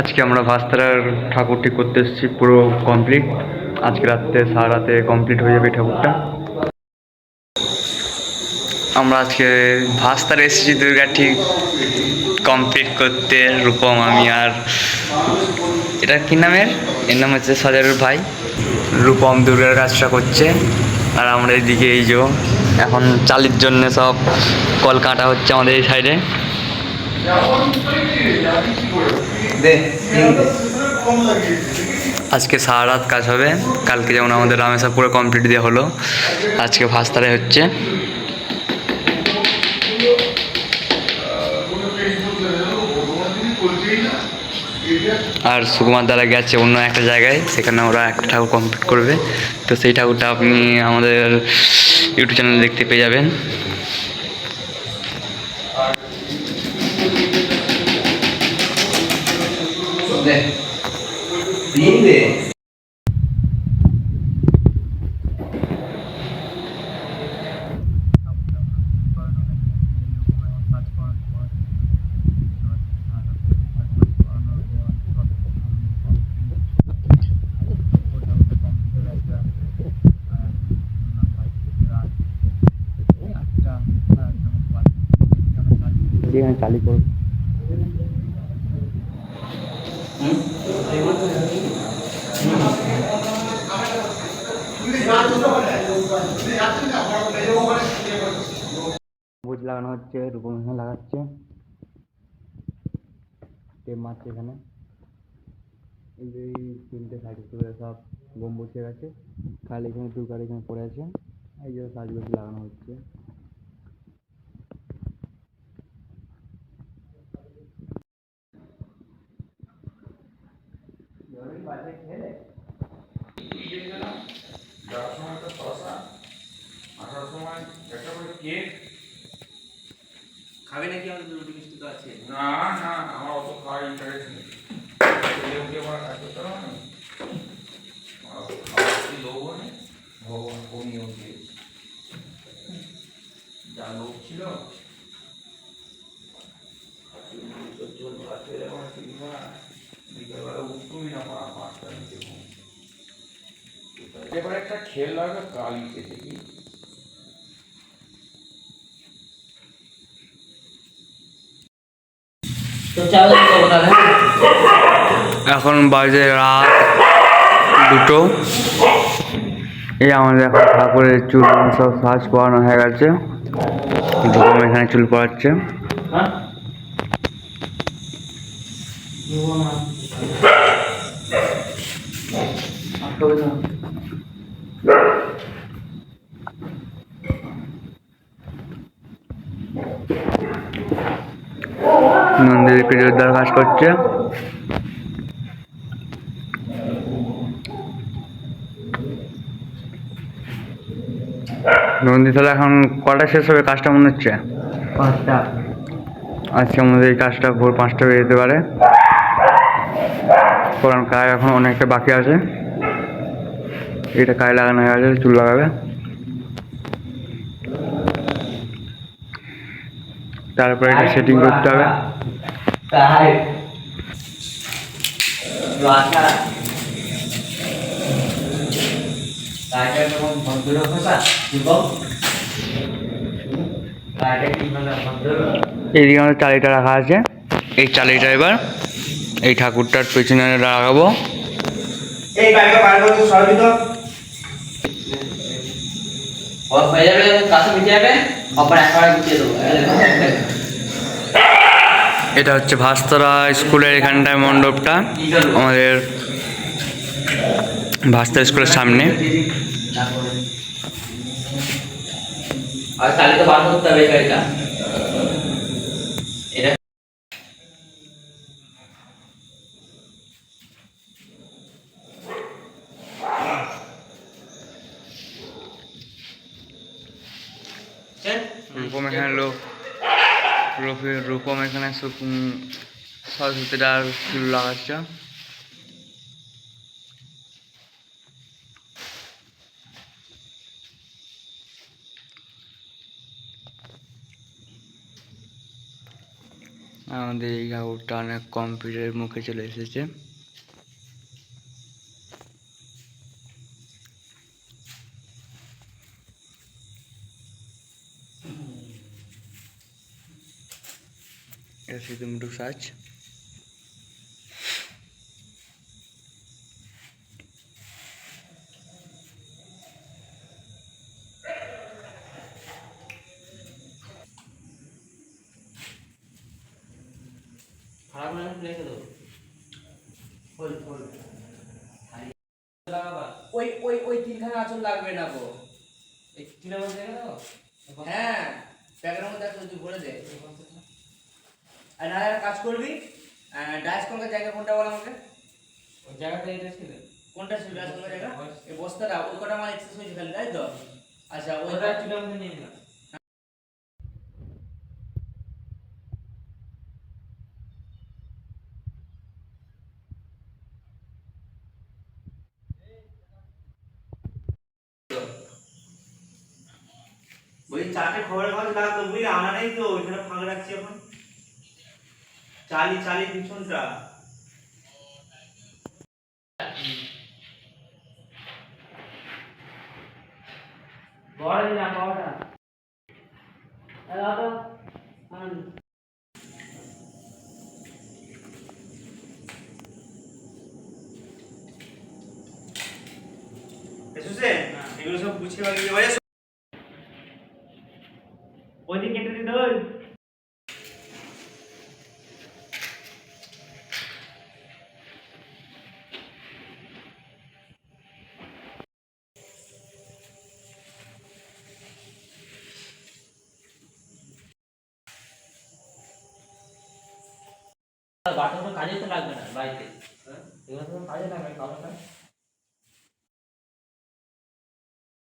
আজকে আমরা ভাস্তারার ঠাকুর ঠিক করতে এসেছি, পুরো কমপ্লিট আজকে রাত্রে, সারা রাতে কমপ্লিট হয়ে যাবে ঠাকুরটা। আমরা আজকে ভাস্তার এসেছি দুর্গা ঠিক কমপ্লিট করতে, রূপম, আমি আর এটা কি নামের? এর নাম হচ্ছে সাজারুর ভাই। রূপম দুর্গার কাজটা করছে। আর আমরা এইদিকে এই যে, এখন চালির জন্য সব কল কাটা হচ্ছে আমাদের এই সাইডে আজকে সারা রাত কাজ হবে। কালকে যেমন আমাদের রামেশা পুরো কমপ্লিট দেওয়া হলো। আজকে ভাস্তারে হচ্ছে। আর সুকুমার দ্বারা গেছে অন্য একটা জায়গায়। সেখানে ওরা একটা ঠাকুর কমপ্লিট করবে। তো সেই ঠাকুরটা আপনি আমাদের ইউটিউব চ্যানেলে দেখতে পেয়ে যাবেন। যেখানে চালি করব বুঝ লাগানো হচ্ছে, রূপম লাগাচ্ছে। টেপ মারছে এখানে। এই যে তিনটে সাইড করে সব গম্বুজ হয়ে গেছে। খালি এখানে দুর্গার এখানে পড়ে আছে। এই যে সাজগোজ লাগানো হচ্ছে। যাওয়ার সময় একটা শশা আসার সময় একটা করে কেক খাবে নাকি আমাদের রুটি মিষ্টি তো আছে? না না আমার অত খাওয়ার ইন্টারেস্ট নেই। খেলে উঠে আমার কাজ করতে হবে না। আমার কি লোভ নেই। ভগবান যা লোভ ছিল চোদ্দ ভাত এবার একটা খেল লাগবে তাহলে। এখন বাজে রাত দুটো। এই আমাদের এখন ঠাকুরের চুল সব সাজ পরানো হয়ে গেছে। এখানে চুল পড়াচ্ছে। হ্যাঁ? নন্দীর জোরদার কাজ করছে। নন্দী তাহলে এখন কটা শেষ হবে? কাজটা মনে হচ্ছে? পাঁচটা। আজকে আমাদের এই কাজটা ভোর পাঁচটা বেজে যেতে পারে। কারণ কাজ এখন অনেকটা বাকি আছে। এটা কাজ লাগানো হয়ে গেছে, চুল লাগাবে। তারপরে এটা সেটিং করতে হবে। এইদিকে আমাদের চালিটা রাখা আছে। এই চালিটা এবার এই ঠাকুরটার পেছনে লাগাবো এই গাড়িটা বার করে সরাবি তো হয়ে যাবে কাছে মিটে যাবে অপর একবারে গুছিয়ে দেবো। এটা হচ্ছে ভাস্তরা স্কুলের এখানটায় মণ্ডপটা আমাদের ভাস্তরা স্কুলের সামনে। আর তাহলে তো বার করতে হবে এই গাড়িটা। রূপম এখানে লোক রূপে- রূপম এখানে সরস্বতীটা আর চুল লাগাচ্ছে। আমাদের এই ঘাউটা অনেক কম্পিউটারের মুখে চলে এসেছে। এটা শুধু মুটুক সাজ খারাপ না রেখে দেবো ফুল ফুল লাগাবা ওই ওই ওই তিনখানা আঁচল লাগবে না গো এই তিনের মধ্যে রেখে হ্যাঁ প্যাকেটের মধ্যে একটা তুই ভরে দে আর না একটা কাজ করবি ডাইস কলকার জায়গা কোনটা বল আমাকে? ওই জায়গাটা এটা ছিল। কোনটা ছিল ডাইস কলকার জায়গা? এই বস্তাটা ওই কটা আমার এক্সেস হয়েছে খালি তাই তো? আচ্ছা ওই ওটা চুলের মধ্যে নিয়ে নিলাম বলছি চারটে খবরের কাগজ লাগতো বুঝলি আনা নেই তো ওইখানে ফাঁক রাখছি এখন। চালি চালি পিছনটা। বড় দিলাম বড়টা। দাদা এসেছে? এগুলো সব গুছিয়ে বাগিয়ে দেওয়া যায় ওইদিকে কেটে দিতে বাটন কাজে তো লাগবে না বাড়িতে। এগুলো তো কাজে লাগবে কাগজটা